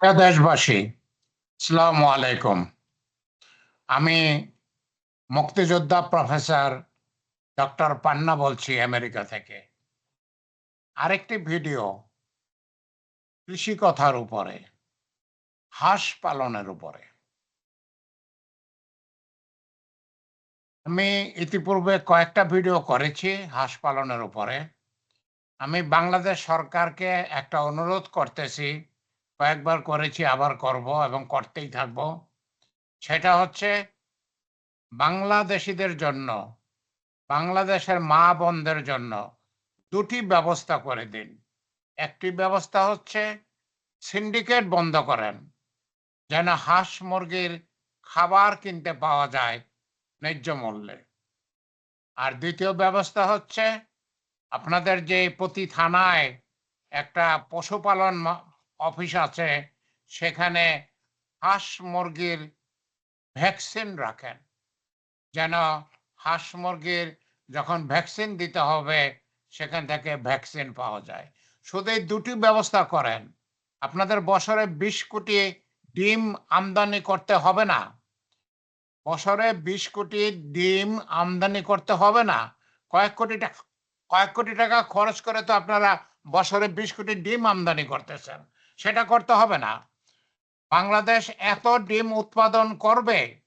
প্রিয় দেশবাসী সালামু আলাইকুম। আমি মুক্তিযোদ্ধা প্রফেসর ডক্টর পান্না বলছি আমেরিকা থেকে। আরেকটি ভিডিও কৃষি কথার উপরে, হাঁস পালনের উপরে। আমি ইতিপূর্বে কয়েকটা ভিডিও করেছি হাঁস পালনের উপরে। আমি বাংলাদেশ সরকারকে একটা অনুরোধ করতেছি কয়েকবার করেছি, আবার করব এবং করতেই থাকব। সেটা হচ্ছে বাংলাদেশিদের জন্য, বাংলাদেশের মা বোনদের জন্য দুটি ব্যবস্থা করে দিন। একটি ব্যবস্থা হচ্ছে সিন্ডিকেট বন্ধ করেন, যেন হাঁস মুরগির খাবার কিনতে পাওয়া যায় ন্যায্য মূল্যে। আর দ্বিতীয় ব্যবস্থা হচ্ছে আপনাদের যে প্রতি থানায় একটা পশুপালন অফিস আছে, সেখানে হাঁস মুরগির ভ্যাকসিন রাখেন। যেন হাঁস মুরগির যখন ভ্যাকসিন দিতে হবে, সেখান থেকে ভ্যাকসিন পাওয়া যায়। শুধু এই দুটি ব্যবস্থা করেন। আপনাদের বছরে বিশ কোটি ডিম আমদানি করতে হবে না। বছরে বিশ কোটি ডিম আমদানি করতে হবে না। কয়েক কোটি টাকা, কয়েক কোটি টাকা খরচ করে তো আপনারা বছরে বিশ কোটি ডিম আমদানি করতেছেন। সেটা করতে হবে না। বাংলাদেশ এত ডিম উৎপাদন করবে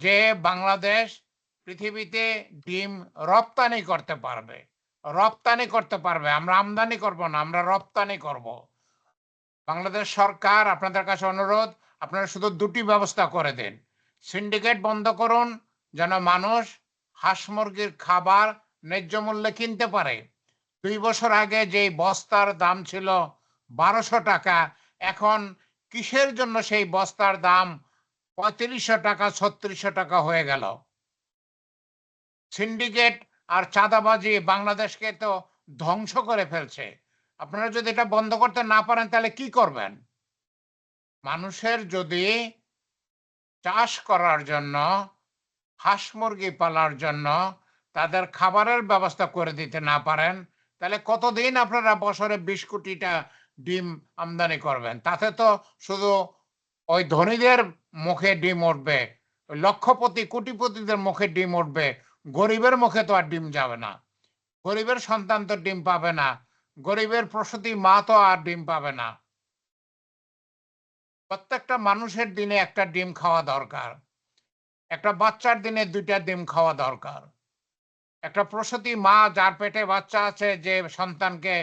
যে বাংলাদেশ পৃথিবীতে ডিম রপ্তানি করতে পারবে। রপ্তানি করতে পারবে। আমরা আমদানি করব না, আমরা রপ্তানি করব। বাংলাদেশ সরকার, আপনাদের কাছে অনুরোধ, আপনারা শুধু দুটি ব্যবস্থা করে দিন। সিন্ডিকেট বন্ধ করুন, যেন মানুষ হাঁস মুরগির খাবার ন্যায্য মূল্যে কিনতে পারে। দুই বছর আগে যে বস্তার দাম ছিল বারোশো টাকা। এখন কিসের জন্য সেই বস্তার দাম পঁয়ত্রিশশো টাকা, ছত্রিশশো টাকা হয়ে গেল? সিন্ডিকেট আর চাঁদাবাজি বাংলাদেশকে তো ধ্বংস করে ফেলছে। আপনারা যদি এটা বন্ধ করতে না পারেন, তাহলে কি করবেন? মানুষের যদি চাষ করার জন্য, হাঁস মুরগি পালার জন্য তাদের খাবারের ব্যবস্থা করে দিতে না পারেন, তাহলে কতদিন আপনারা বছরে বিশ কোটিটা ডিম আমদানি করবেন। তাতে তো শুধু ওই ধনীদের মুখে ডিম উঠবে, লক্ষপতি, কোটিপতিদের মুখে ডিম উঠবে, গরিবের মুখে তো আর ডিম যাবে না। গরিবের সন্তান তো ডিম পাবে না, গরিবের প্রসূতি মা তো আর ডিম পাবে না। প্রত্যেকটা মানুষের দিনে একটা ডিম খাওয়া দরকার, একটা বাচ্চার দিনে দুইটা ডিম খাওয়া দরকার। একটা প্রসূতি মা যার পেটে বাচ্চা আছে, যে সন্তানকে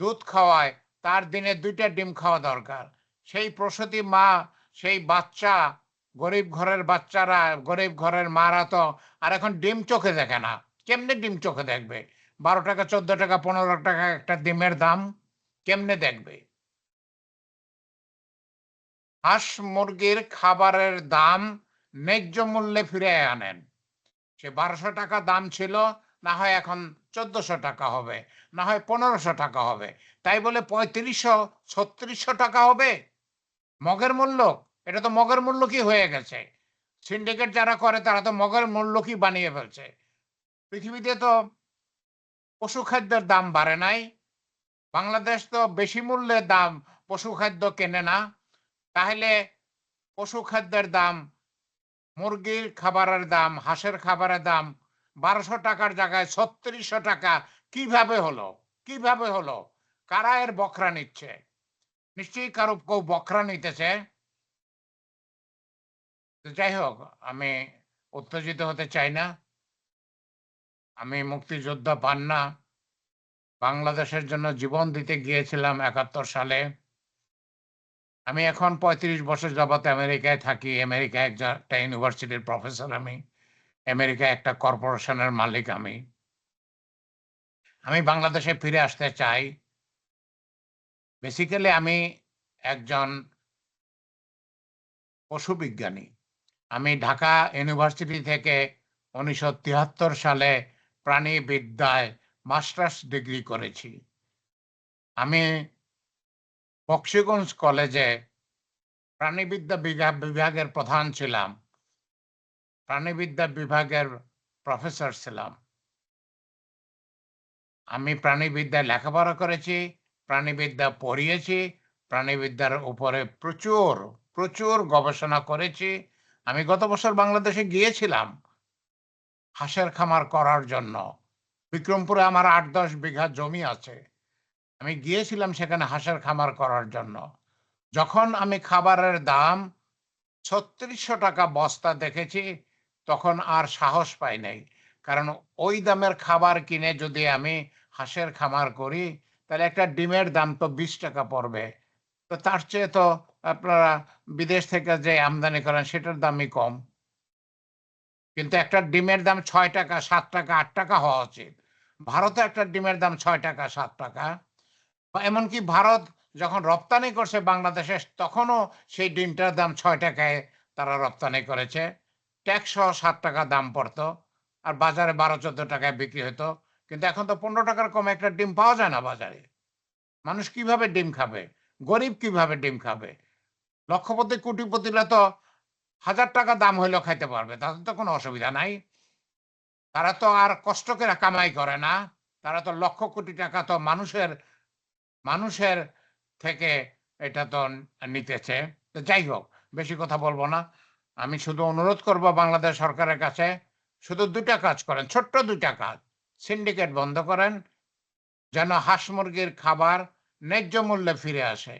দুধ খাওয়ায় তার দিনে দুইটা ডিম খাওয়া দরকার। সেই প্রসূতি মা, সেই বাচ্চা, গরিব ঘরের বাচ্চারা, গরিব ঘরের মারা তো আর এখন ডিম চোখে দেখে না। কেমনে ডিম চোখে দেখবে? বারো টাকা, চোদ্দ টাকা, পনেরো টাকা একটা ডিমের দাম কেমনে দেখবে? হাঁস মুরগির খাবারের দাম ন্যায্য মূল্যে ফিরে আনেন। সে বারোশো টাকা দাম ছিল, না হয় এখন চোদ্দশো টাকা হবে, না হয় পনেরোশো টাকা হবে। তাই বলে পঁয়ত্রিশশো, ছত্রিশশো টাকা হবে। মগের মূল্য, এটা তো মগের মূল্য কি হয়ে গেছে। সিন্ডিকেট যারা করে, তারা তো মগের মূল্য কি বানিয়ে ফেলছে। পৃথিবীতে তো পশু খাদ্যের দাম বাড়ে নাই। বাংলাদেশ তো বেশি মূল্যে দাম পশু খাদ্য কেনে না। তাহলে পশু খাদ্যের দাম, মুরগির খাবারের দাম, হাঁসের খাবারের দাম বারোশো টাকার জায়গায় ছত্রিশশো টাকা কীভাবে হলো? কীভাবে হলো? কারা এর বকরা নিচ্ছে? নিশ্চয়ই কারও কেউ বকরা নিতেছে? তো যাই হোক, আমি উত্তেজিত হতে চাই না। আমি মুক্তিযোদ্ধা পান্না বাংলাদেশের জন্য জীবন দিতে গিয়েছিলাম একাত্তর সালে। আমি এখন পঁয়ত্রিশ বছর যাবত আমেরিকায় থাকি। একজন একটা ইউনিভার্সিটির প্রফেসর আমি। আমেরিকায় একটা কর্পোরেশনের মালিক আমি। আমি বাংলাদেশে ফিরে আসতে চাই। বেসিক্যালি আমি একজন পশু বিজ্ঞানী আমি ঢাকা ইউনিভার্সিটি থেকে উনিশশো তিয়াত্তর সালে প্রাণীবিদ্যায় মাস্টার্স ডিগ্রি করেছি। আমি বক্সিগঞ্জ কলেজে প্রাণীবিদ্যা বিভাগ, বিভাগের প্রধান ছিলাম। প্রাণীবিদ্যা বিভাগের প্রফেসর ছিলাম। আমি প্রাণীবিদ্যায় লেখাপড়া করেছি। প্রাণীবিদ্যা পড়িয়েছি, প্রাণীবিদ্যার উপরে প্রচুর প্রচুর গবেষণা করেছি। আমি গত বছর বাংলাদেশে গিয়েছিলাম হাঁসের খামার করার জন্য। বিক্রমপুরে আমার আট দশ বিঘা জমি আছে। আমি গিয়েছিলাম সেখানে হাঁসের খামার করার জন্য। যখন আমি খাবারের দাম ছত্রিশশো টাকা বস্তা দেখেছি, তখন আর সাহস পাই নাই। কারণ ওই দামের খাবার কিনে যদি আমি হাঁসের খামার করি তাহলে একটা ডিমের দাম তো বিশ টাকা পড়বে। তো তার চেয়ে তো আপনারা বিদেশ থেকে যে আমদানি করেন সেটার দামই কম। কিন্তু একটা ডিমের দাম ছয় টাকা, সাত টাকা, আট টাকা হওয়া উচিত। ভারতে একটা ডিমের দাম ছয় টাকা, সাত টাকা। এমনকি ভারত যখন রপ্তানি করছে বাংলাদেশে, তখনও সেই ডিমটার দাম ছয় টাকায় তারা রপ্তানি করেছে। ট্যাক্স সহ সাত টাকা দাম পড়তো। আর বাজারে বারো, চোদ্দ টাকায় বিক্রি হতো। কিন্তু এখন তো পনেরো টাকার কমে একটা ডিম পাওয়া যায় না বাজারে। মানুষ কীভাবে ডিম খাবে? গরিব কীভাবে ডিম খাবে? লক্ষপতি, কোটিপতিরা তো হাজার টাকা দাম হইলেও খাইতে পারবে, তাদের তো কোনো অসুবিধা নাই। তারা তো আর কষ্ট করে কামাই করে না। তারা তো লক্ষ কোটি টাকা তো মানুষের মানুষের থেকে এটা তো নিতেছে। তো যাই হোক, বেশি কথা বলব না। আমি শুধু অনুরোধ করব বাংলাদেশ সরকারের কাছে, শুধু দুটা কাজ করেন, ছোট্ট দুটা কাজ। সিন্ডিকেট বন্ধ করেন, যেন হাঁস মুরগির খাবার ন্যায্য মূল্যে ফিরে আসে।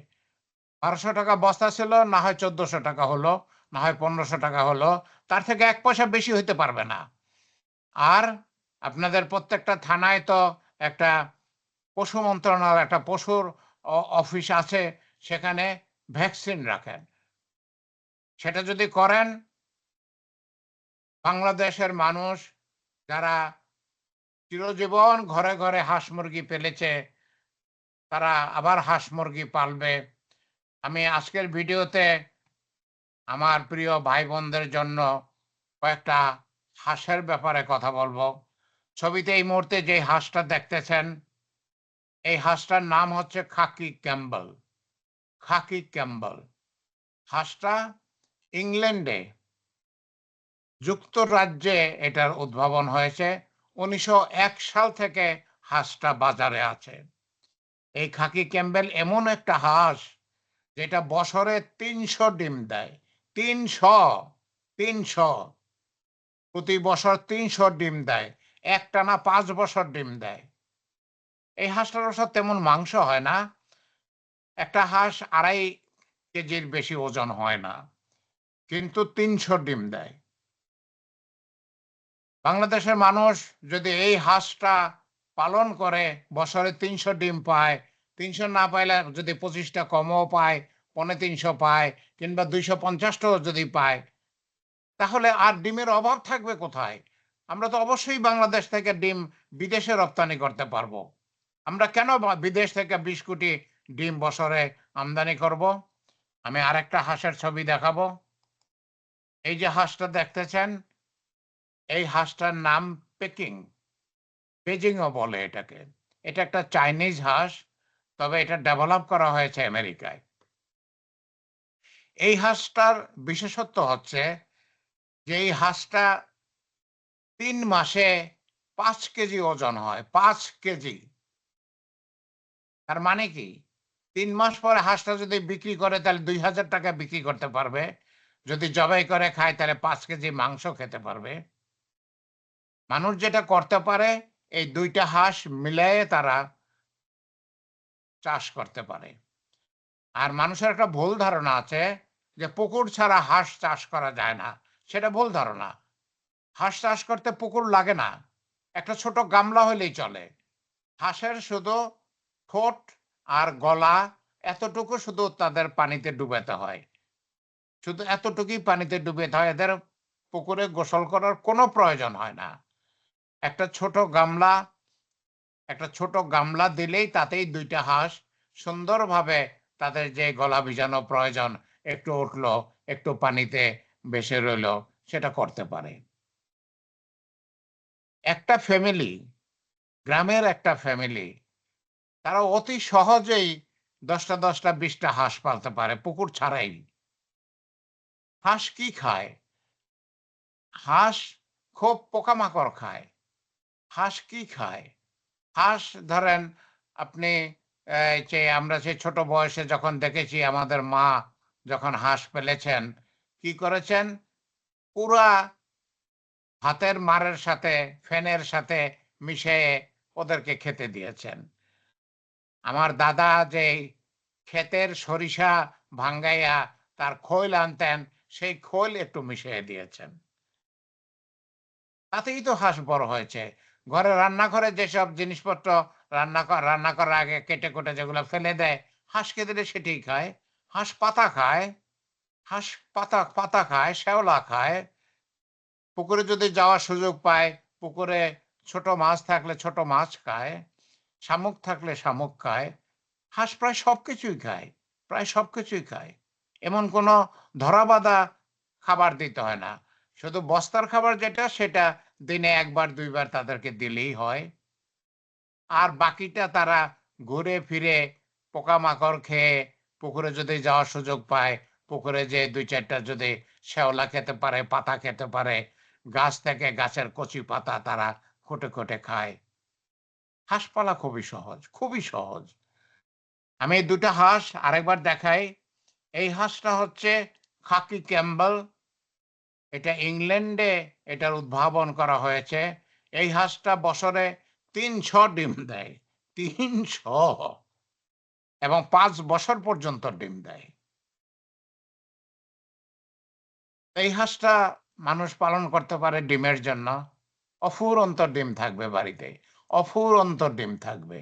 বারোশো টাকা বস্তা ছিল, না হয় চোদ্দশো টাকা হলো, না হয় পনেরোশো টাকা হলো, তার থেকে এক পয়সা বেশি হইতে পারবে না। আর আপনাদের প্রত্যেকটা থানায় তো একটা পশু মন্ত্রণালয়, একটা পশুর অফিস আছে, সেখানে ভ্যাকসিন রাখেন। সেটা যদি করেন, বাংলাদেশের মানুষ যারা চিরজীবন ঘরে ঘরে হাঁস মুরগি পেলেছে, তারা আবার হাঁস মুরগি পালবে। আমি আজকের ভিডিওতে আমার প্রিয় ভাই বোনদের জন্য কয়েকটা হাঁসের ব্যাপারে কথা বলব। ছবিতে এই মুহূর্তে যে হাঁসটা দেখতেছেন, এই হাঁসটার নাম হচ্ছে খাকি ক্যাম্বল। খাকি ক্যাম্বল। হাঁসটা ইংল্যান্ডে যুক্তরাজ্যে এটার উদ্ভাবন হয়েছে। উনিশশো এক সাল থেকে হাঁসটা বাজারে আছে। এই খাকি ক্যাম্বেল এমন একটা হাঁস যেটা বছরে তিনশো ডিম দেয়। তিনশো তিনশো। প্রতি বছর তিনশো ডিম দেয়। একটানা পাঁচ বছর ডিম দেয়। এই হাঁসটার অবশ্য তেমন মাংস হয় না। একটা হাঁস আড়াই কেজির বেশি ওজন হয় না। কিন্তু তিনশো ডিম দেয়। বাংলাদেশের মানুষ যদি এই হাঁসটা পালন করে, বছরে তিনশো ডিম পায়, তিনশো না পাইলে যদি পঁচিশটা কমও পায়, পনে তিনশো পায়, কিংবা দুইশো পঞ্চাশটাও যদি পায়, তাহলে আর ডিমের অভাব থাকবে কোথায়? আমরা তো অবশ্যই বাংলাদেশ থেকে ডিম বিদেশে রপ্তানি করতে পারব। আমরা কেন বিদেশ থেকে বিশ কোটি ডিম বছরে আমদানি করব? আমি আরেকটা হাঁসের ছবি দেখাবো। এই যে হাঁসটা দেখতেছেন এই হাঁসটার নাম পেকিং। বেজিংও বলে এটাকে। এটা একটা চাইনিজ হাঁস, তবে এটা ডেভেলপ করা হয়েছে আমেরিকায়। এই হাঁসটার বিশেষত্ব হচ্ছে যে এই হাঁসটা তিন মাসে পাঁচ কেজি ওজন হয়, পাঁচ কেজি। তার মানে কি? তিন মাস পরে হাঁসটা যদি বিক্রি করে, তাহলে দুই হাজার টাকা বিক্রি করতে পারবে। যদি জবাই করে খায়, তাহলে পাঁচ কেজি মাংস খেতে পারবে। মানুষ যেটা করতে পারে, এই দুইটা হাঁস মিলিয়ে তারা চাষ করতে পারে। আর মানুষের একটা ভুল ধারণা আছে যে পুকুর ছাড়া হাঁস চাষ করা যায় না। সেটা ভুল ধারণা। হাঁস চাষ করতে পুকুর লাগে না। একটা ছোট গামলা হলেই চলে। হাঁসের শুধু ঠোঁট আর গলা এতটুকু শুধু তাদের পানিতে ডুবাতে হয়। শুধু এতটুকুই পানিতে ডুবাতে হয়। এদের পুকুরে গোসল করার কোনো প্রয়োজন হয় না। একটা ছোট গামলা, একটা ছোট গামলা দিলেই তাতেই দুইটা হাঁস সুন্দরভাবে তাদের যে গলা ভিজানো প্রয়োজন, একটু উঠল, একটু পানিতে বেসে রইল, সেটা করতে পারে। একটা ফ্যামিলি গ্রামের একটা ফ্যামিলি তারা অতি সহজেই দশটা দশটা বিশটা হাঁস পালতে পারে, পুকুর ছাড়াই। হাঁস কি খায়? হাঁস খুব পোকামাকড় খায়। হাঁস কি খায়? হাঁস ধরেন আপনি যে আমরা সেই ছোট বয়সে যখন দেখেছি আমাদের মা যখন হাঁস ফেলেছেন কি করেছেন? পুরা হাতের মারের সাথে ফ্যানের সাথে মিশিয়ে ওদেরকে খেতে দিয়েছেন। আমার দাদা যে ক্ষেতের সরিষা ভাঙ্গাইয়া তার খৈল আনতেন, সেই খৈল একটু মিশিয়ে দিয়েছেন। তাতেই তো হাঁস বড় হয়েছে। ঘরে রান্নাঘরে যেসব জিনিসপত্র রান্না রান্না করার আগে কেটে কুটে যেগুলো ফেলে দেয় হাঁসকে দিলে সেটাই খায়, হাঁস পাতা খায়, হাঁস পাতা পাতা খায়, শ্যাওলা খায়, পুকুরে যদি যাওয়ার সুযোগ পায়, পুকুরে ছোট মাছ থাকলে ছোট মাছ খায়, শামুক থাকলে শামুক খায়, হাঁস প্রায় সব কিছুই খায়, প্রায় সব কিছুই খায়। এমন কোনো ধরাবাধা খাবার দিতে হয় না। শুধু বস্তার খাবার যেটা, সেটা দিনে একবার, দুইবার তাদেরকে দিলেই হয়। আর বাকিটা তারা ঘুরে ফিরে পোকামাকড় খেয়ে পুকুরে যদি যাওয়ার সুযোগ পায়, পুকুরে যে দুই চারটা যদি শ্যাওলা খেতে পারে, পাতা খেতে পারে, গাছ থেকে গাছের কচি পাতা তারা খুঁটে খুঁটে খায়। হাঁস পালা খুবই সহজ খুবই সহজ। আমি দুটো হাঁস আরেকবার দেখাই। এই হাঁসটা হচ্ছে খাকি ক্যাম্বল। এটা ইংল্যান্ডে এটার উদ্ভাবন করা হয়েছে। এই হাঁসটা বছরে তিনশো ডিম দেয়, তিনশো। এবং পাঁচ বছর পর্যন্ত ডিম দেয়। এই হাঁসটা মানুষ পালন করতে পারে ডিমের জন্য। অফুরন্ত ডিম থাকবে বাড়িতে, অফুরন্ত ডিম থাকবে।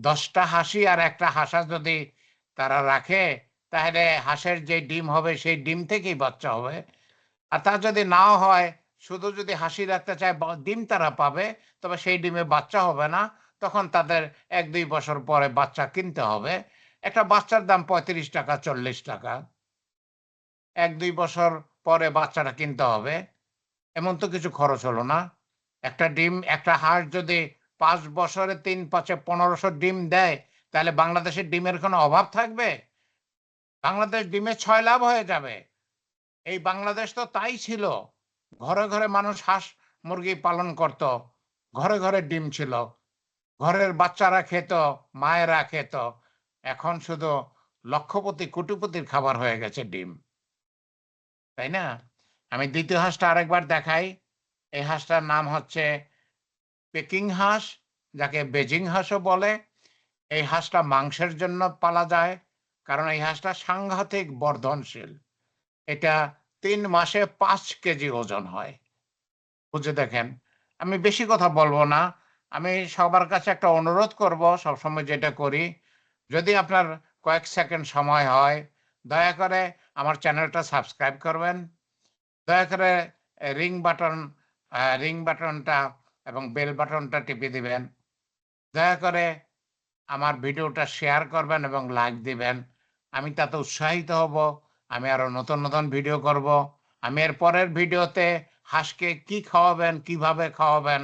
দশটা হাসি আর একটা হাসা যদি তারা রাখে, তাহলে হাঁসের যে ডিম হবে, সেই ডিম থেকেই বাচ্চা হবে। আর তা যদি না হয়, শুধু যদি হাসি রাখতে চায় ডিম তারা পাবে, তবে সেই ডিমে বাচ্চা হবে না, তখন তাদের এক দুই বছর পরে বাচ্চা কিনতে হবে। একটা বাচ্চার দাম পঁয়ত্রিশ টাকা, চল্লিশ টাকা। এক দুই বছর পরে বাচ্চাটা কিনতে হবে। এমন তো কিছু খরচ হলো না। একটা ডিম, একটা হাঁস যদি পাঁচ বছরে তিন পাঁচে পনেরোশো ডিম দেয়, তাহলে বাংলাদেশের ডিমের কোনো অভাব থাকবে? বাংলাদেশ ডিমে ছয় লাভ হয়ে যাবে। এই বাংলাদেশ তো তাই ছিল। ঘরে ঘরে মানুষ হাঁস মুরগি পালন করত। ঘরে ঘরে ডিম ছিল। ঘরের বাচ্চারা খেত, মায়েরা খেত। এখন শুধু লক্ষপতি, কোটিপতির খাবার হয়ে গেছে ডিম। তাই না? আমি দ্বিতীয় হাঁসটা আরেকবার দেখাই। এই হাঁসটার নাম হচ্ছে পেকিং হাঁস, যাকে বেজিং হাঁসও বলে। এই হাঁসটা মাংসের জন্য পালা যায়, কারণ এই হাঁসটা সাংঘাতিক বর্ধনশীল। এটা তিন মাসে পাঁচ কেজি ওজন হয়। বুঝে দেখেন? আমি বেশি কথা বলব না। আমি সবার কাছে একটা অনুরোধ করব, সবসময় যেটা করি, যদি আপনার কয়েক সেকেন্ড সময় হয়, দয়া করে আমার চ্যানেলটা সাবস্ক্রাইব করবেন। দয়া করে রিং বাটন রিং বাটনটা এবং বেল বাটনটা টিপে দিবেন। দয়া করে আমার ভিডিওটা শেয়ার করবেন এবং লাইক দিবেন। আমি তাতে উৎসাহিত হব। আমি আরও নতুন নতুন ভিডিও করব। আমি এর পরের ভিডিওতে হাঁসকে কি খাওয়াবেন, কীভাবে খাওয়াবেন,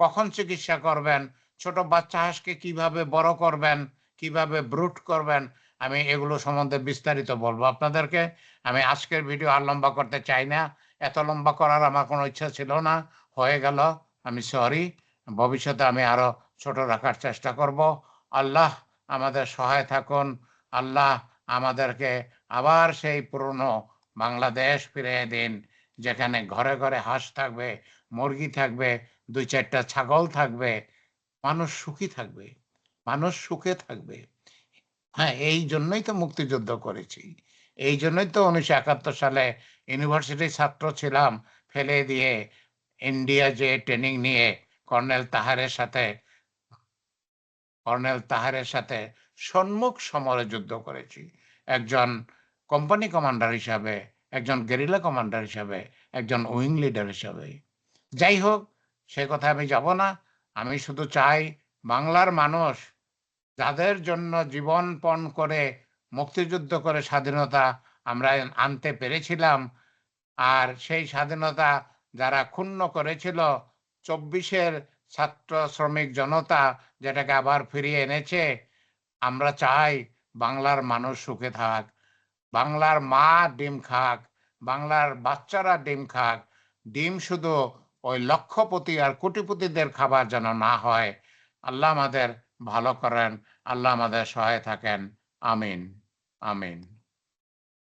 কখন চিকিৎসা করবেন, ছোট বাচ্চা হাঁসকে কীভাবে বড় করবেন, কীভাবে ব্রুট করবেন, আমি এগুলো সম্বন্ধে বিস্তারিত বলব আপনাদেরকে। আমি আজকের ভিডিও আর লম্বা করতে চাই না। এত লম্বা করার আমার কোনো ইচ্ছা ছিল না। হয়ে গেল। আমি সরি ভবিষ্যতে আমি আরও ছোট রাখার চেষ্টা করব। আল্লাহ আমাদের সহায় থাকুন। আল্লাহ আমাদেরকে আবার সেই পুরনো বাংলাদেশ ফিরিয়ে দিন, যেখানে ঘরে ঘরে হাঁস থাকবে, মুরগি থাকবে, দুই চারটা ছাগল থাকবে, মানুষ সুখী থাকবে, মানুষ সুখে থাকবে। হ্যাঁ এই জন্যই তো মুক্তিযুদ্ধ করেছি। এই জন্যই তো উনিশশো একাত্তর সালে ইউনিভার্সিটির ছাত্র ছিলাম, ফেলে দিয়ে ইন্ডিয়া যে ট্রেনিং নিয়ে কর্নেল তাহারের সাথে, কর্নেল তাহারের সাথে সম্মুখ সমরে যুদ্ধ করেছি। একজন কোম্পানি কমান্ডার হিসাবে, একজন গেরিলা কমান্ডার হিসাবে, একজন উইং লিডার হিসাবে। যাই হোক, সে কথা আমি যাব না। আমি শুধু চাই বাংলার মানুষ যাদের জন্য জীবন পণ করে, মুক্তিযুদ্ধ করে স্বাধীনতা আমরা আনতে পেরেছিলাম, আর সেই স্বাধীনতা যারা ক্ষুণ্ণ করেছিল, চব্বিশের ছাত্র শ্রমিক জনতা যেটাকে আবার ফিরিয়ে এনেছে, আমরা চাই বাংলার মানুষ সুখে থাক। বাংলার মা ডিম খাক, বাংলার বাচ্চারা ডিম খাক, ডিম শুধু ওই লক্ষপতি আর কোটিপতিদের খাবার যেন না হয়। আল্লাহ আমাদের ভালো করেন, আল্লাহ আমাদের সহায় থাকেন। আমিন আমিন।